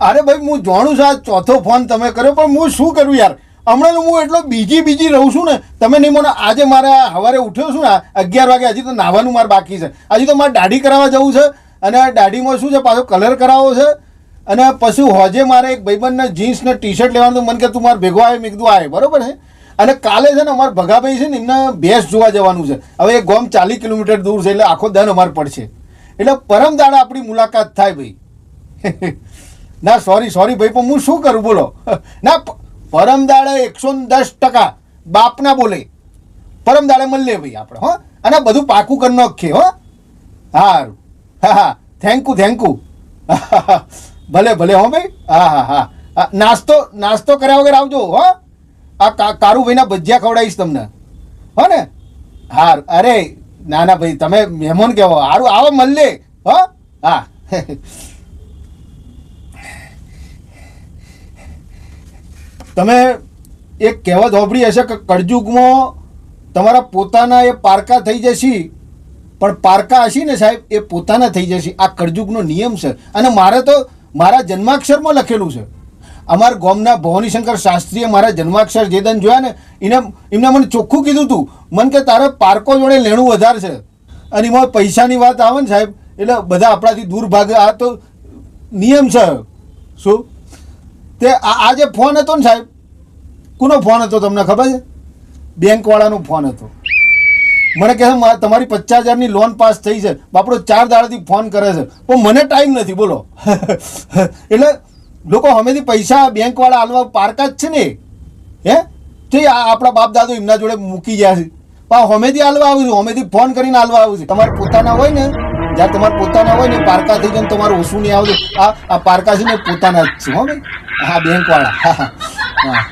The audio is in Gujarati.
અરે ભાઈ, હું જાણું છું આ ચોથો ફોન તમે કર્યો, પણ હું શું કરું યાર? હમણાં તો હું એટલો બીજી બીજી રહું છું ને, તમે નહીં મને આજે મારે સવારે ઉઠ્યો છું ને અગિયાર વાગે હજી તો નાહવાનું મારે બાકી છે. હજી તો મારે દાઢી કરાવવા જવું છે અને દાઢીમાં શું છે, પાછો કલર કરાવવો છે અને પછી હોજે મારે એક ભાઈબંધને જીન્સ ને ટી શર્ટ લેવાનું. મને કે તું મારે ભેગો આવે મેં કીધું આવે બરાબર છે? અને કાલે છે ને અમારા ભગાભાઈ છે ને, એમને ભેંસ જોવા જવાનું છે. હવે એ ગોમ ચાલીસ કિલોમીટર દૂર છે, એટલે આખો દન અમારે પડશે. એટલે પરમ દાડા આપણી મુલાકાત થાય ભાઈ. ના સોરી સોરી ભાઈ, પણ હું શું કરું, બોલો. ના પરમ દાડે એકસો દસ ટકા બાપના બોલે. પરમ દાડે મળીએ ભાઈ આપણે, હો. અને બધું પાકું કરી નાખીએ, હો. સારું હા હા. થેન્ક યુ થેન્ક યુ ભલે ભલે, હો ભાઈ. હા હા હા. નાસ્તો નાસ્તો કર્યા વગર આવજો, હો. આ કા- કારુભાઈના ભજીયા ખવડાવીશ તમને. હો ને? હાર. અરે, ના ના ભાઈ, તમે મહેમાન કહેવો સારું આવો મળીએ હો. હા. તમે એક કહેવત હોભળી હશે કે કળજુગમાં તમારા પોતાના એ પારકા થઈ જશે, પણ પારકા હશે ને સાહેબ, એ પોતાના થઈ જશે. આ કળજુગનો નિયમ છે. અને મારે તો મારા જન્માક્ષરમાં લખેલું છે. અમારા ગોમના ભવાનીશંકર શાસ્ત્રીએ મારા જન્માક્ષર જે દન જોયા ને, એને એમને મને ચોખ્ખું કીધું હતું મન કે તારે પારકો જોડે લેણું વધારે છે. અને એમાં પૈસાની વાત આવે ને સાહેબ, એટલે બધા આપણાથી દૂર ભાગે આ તો નિયમ છે. શું? તે આ જે ફોન હતો ને સાહેબ. કોનો ફોન હતો તમને ખબર છે? બેંકવાળાનો ફોન હતો. મને કહે તમારી પચાસ હજારની લોન પાસ થઈ છે. બાપડો ચાર દાડાથી ફોન કરે છે. પણ મને ટાઈમ નથી, બોલો. એટલે લોકો હમેથી પૈસા બેંકવાળા હાલવા પારકા જ છે ને. હે? તે આપણા બાપ દાદો એમના જોડે મૂકી ગયા છે. પણ હમેથી હાલવા આવું છું, હમેથી ફોન કરીને હાલવા આવું છું. તમારે પોતાના હોય ને જ્યારે તમારે પોતાના હોય ને, પારકા થઈ તમારું ઓછું નહીં આવતું. આ આ પારકા છે ને પોતાના જ છે, હો ભાઈ. હા બેંકવાળા હા હા હા